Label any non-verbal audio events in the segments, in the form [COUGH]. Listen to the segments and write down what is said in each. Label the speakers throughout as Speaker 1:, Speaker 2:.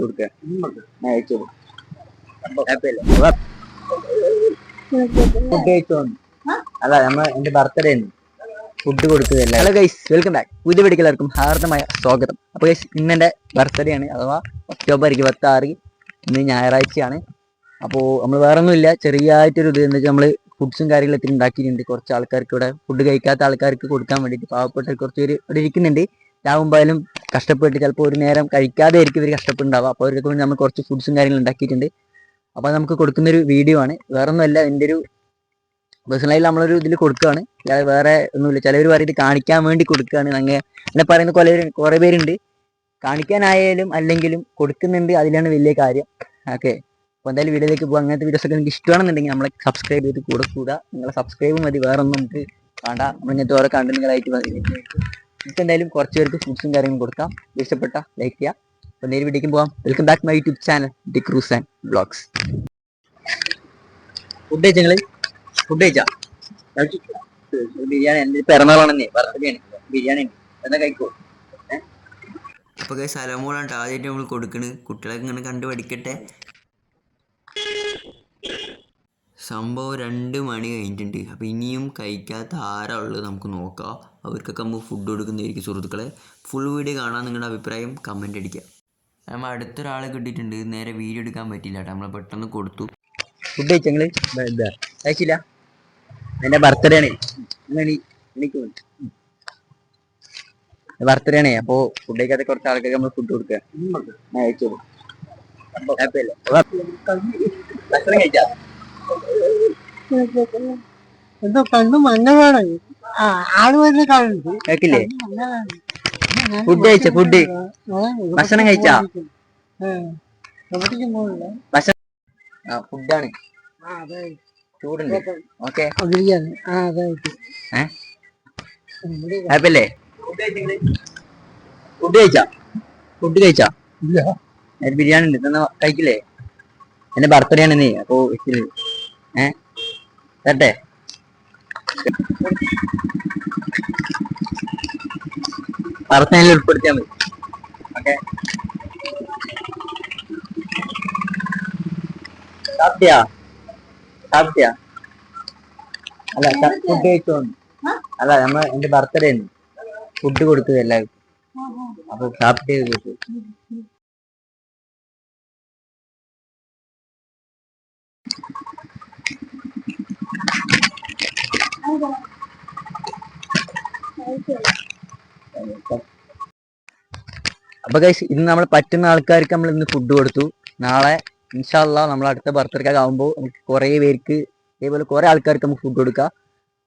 Speaker 1: അയച്ചു ഫുഡ് കഴിച്ചു? അല്ല നമ്മ എന്റെ ബർത്ത്ഡേ ആണ് ഫുഡ് കൊടുക്കുകയല്ല ഹലോ ഗൈസ് വെൽക്കം ബാക്ക് പുതിയ വീഡിയോ എല്ലാവർക്കും ഹാർദമായ സ്വാഗതം. അപ്പൊ ഗൈസ് ഇന്ന് എന്റെ ബർത്ത്ഡേ ആണ്. അഥവാ ഒക്ടോബർ ഇരുപത്തി ആറ് ഇന്ന് ഞായറാഴ്ചയാണ്. അപ്പോൾ നമ്മൾ വേറെ ഒന്നുമില്ല ചെറിയായിട്ടൊരു ഇത് എന്താ വെച്ചാൽ നമ്മൾ ഫുഡ്സും കാര്യങ്ങളൊക്കെ ഉണ്ടാക്കിയിട്ടുണ്ട്. കുറച്ച് ആൾക്കാർക്ക് ഇവിടെ ഫുഡ് കഴിക്കാത്ത ആൾക്കാർക്ക് കൊടുക്കാൻ വേണ്ടിയിട്ട് പാവപ്പെട്ട കുറച്ച് പേര് ഇവിടെ ഇരിക്കുന്നുണ്ട്. രാവുമ്പായാലും കഷ്ടപ്പെട്ട് ചിലപ്പോൾ ഒരു നേരം കഴിക്കാതെ ആയിരിക്കും ഇവർ കഷ്ടപ്പെടുണ്ടാവുക അപ്പോൾ അവർക്ക് വേണ്ടി നമ്മൾ കുറച്ച് ഫുഡ്സും കാര്യങ്ങളും ഉണ്ടാക്കിയിട്ടുണ്ട്. അപ്പോൾ നമുക്ക് കൊടുക്കുന്ന ഒരു വീഡിയോ ആണ്. വേറെ ഒന്നുമല്ല എന്റെ ഒരു പേഴ്സണലായി നമ്മളൊരു ഇതിൽ കൊടുക്കുകയാണ്. വേറെ ഒന്നുമില്ല. ചിലവർ പറയുന്നത് കാണിക്കാൻ വേണ്ടി കൊടുക്കുകയാണ്. അങ്ങനെ എന്നെ പറയുന്ന കുറെ കുറേ പേരുണ്ട്. കാണിക്കാനായാലും അല്ലെങ്കിലും കൊടുക്കുന്നുണ്ട്. അതിലാണ് വലിയ കാര്യം. ഓക്കെ. അപ്പോൾ എന്തായാലും വീഡിയോയിലേക്ക് പോകുക അങ്ങനത്തെ വീഡിയോസ് ഒക്കെ നിങ്ങൾക്ക് ഇഷ്ടമാണെന്നുണ്ടെങ്കിൽ നമ്മളെ സബ്സ്ക്രൈബ് ചെയ്ത് കൂടെ നിങ്ങളെ സബ്സ്ക്രൈബ് മതി. വേറെ ഒന്നും നമുക്ക് വേണ്ട. നമ്മൾ ഇങ്ങനത്തെ ഓരോ കണ്ടന്റുകളായിട്ട് മതി എന്തായാലും കുറച്ച് പേർക്ക് ഫുഡ്സും കാര്യങ്ങളും കൊടുക്കാം. ഇഷ്ടപ്പെട്ട ലൈക്ക് ചെയ്യുക അപ്പോൾ നേരി വീട്ടിലേക്ക് പോകാം. Welcome back my YouTube channel D'Cruz and vlogs food കഴിച്ചങ്ങൾ food കഴിച്ചാ? ബിരിയാണി എന്റെ പിറന്നാളാണെന്നേ ആണ്. ബിരിയാണി എന്നാ കഴിക്കോ?
Speaker 2: അപ്പോൾ കൈ സലമോളാണ് ആദ്യമായിട്ട് നമ്മൾ കൊടുക്കണ്. കുട്ടികളൊക്കെ ഇങ്ങനെ കണ്ടു പഠിക്കട്ടെ. സംഭവം രണ്ട് മണി കഴിഞ്ഞിട്ടുണ്ട്. അപ്പോൾ ഇനിയും കഴിക്കാത്ത ആരാ ഉള്ളത് നമുക്ക് നോക്കാം. അവർക്കൊക്കെ നമുക്ക് ഫുഡ് കൊടുക്കുന്നതായിരിക്കും സുഹൃത്തുക്കളെ. ഫുൾ വീഡിയോ കാണാൻ നിങ്ങളുടെ അഭിപ്രായം കമന്റ് അടിക്കുക. നമ്മൾ അടുത്തൊരാളെ കിട്ടിയിട്ടുണ്ട്. നേരെ വീഡിയോ എടുക്കാൻ പറ്റില്ല കേട്ടോ. നമ്മൾ പെട്ടെന്ന് കൊടുത്തു.
Speaker 1: ഫുഡ് കഴിച്ചങ്ങൾ കഴിച്ചില്ല. എന്റെ ബർത്ത്ഡേ ആണ്. എനിക്ക് ബർത്ത്ഡേ ആണ്. അപ്പോൾ ഫുഡ് കഴിക്കാത്ത കുറച്ച് ആൾക്കാർക്ക് നമ്മൾ ഫുഡ് കൊടുക്കുക. ഞാൻ കഴിച്ചോളൂ. ഭക്ഷണം കഴിച്ചാ?
Speaker 3: എന്തോ കണ്ണു മഞ്ഞമാണ് ആ ആൾ വരുന്ന കാണുന്നു
Speaker 1: കേക്കില്ലേ? ഫുഡ് കഴിച്ച? ഫുഡ് ഭക്ഷണം കഴിച്ചാ? ഭക്ഷണം ഫുഡാണ് ചൂടുണ്ട്. ഓക്കെ.
Speaker 3: ബിരിയാണി ആ അതെ.
Speaker 1: ഏ? ഹാപ്പി അല്ലേ ഫുഡ് കഴിച്ചാ? ഫുഡ് കഴിച്ചാ? ബിരിയാണി ഉണ്ട് ഇതൊന്ന് കഴിക്കില്ലേ? എന്റെ ബർത്ത്ഡേ ആണ് നീ അപ്പോ ഇച്ചിരി ഏ? തരട്ടെ. ബർത്ത്ഡേയിൽ ഉൾപ്പെടുത്തിയാൽ മതി. ഓക്കെ. സാപ്പിയാ സാപ്പിയാ അല്ല ഫുഡ് കഴിച്ചോ? അല്ല നമ്മ എന്റെ ബർത്ത്ഡേ ആണ് ഫുഡ് കൊടുത്തത് എല്ലാവർക്കും. അപ്പൊ സാപ്പിട്ട് ചോദിച്ചു അപ്പൊ ഗൈസ് ഇന്ന് നമ്മൾ പറ്റുന്ന ആൾക്കാർക്ക് നമ്മൾ ഇന്ന് ഫുഡ് കൊടുത്തു. നാളെ ഇൻഷാല്ല നമ്മൾ അടുത്ത ബർത്ത്ഡേ ആകുമ്പോൾ നമുക്ക് കുറേ പേർക്ക് ഇതേപോലെ കുറേ ആൾക്കാർക്ക് നമുക്ക് ഫുഡ് കൊടുക്കാം.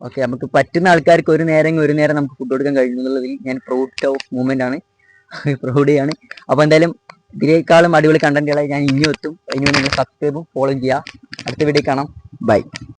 Speaker 1: ഓക്കെ നമുക്ക് പറ്റുന്ന ആൾക്കാർക്ക് ഒരു നേരം ഒരു നേരം നമുക്ക് ഫുഡ് കൊടുക്കാൻ കഴിയുന്നു എന്നുള്ളതിൽ ഞാൻ പ്രൗഡ് ഓഫ് മൂമെന്റ് ആണ്. [LAUGHS] പ്രൗഡ് ചെയ്യാണ്. അപ്പൊ എന്തായാലും ഇതിനേക്കാളും അടിപൊളി കണ്ടന്റുകളായി ഞാൻ ഇനിയും എത്തും. ഇനി നിങ്ങൾ സബ്സ്ക്രൈബും ഫോളോ ചെയ്യുക. അടുത്ത വീഡിയോ കാണാം. ബൈ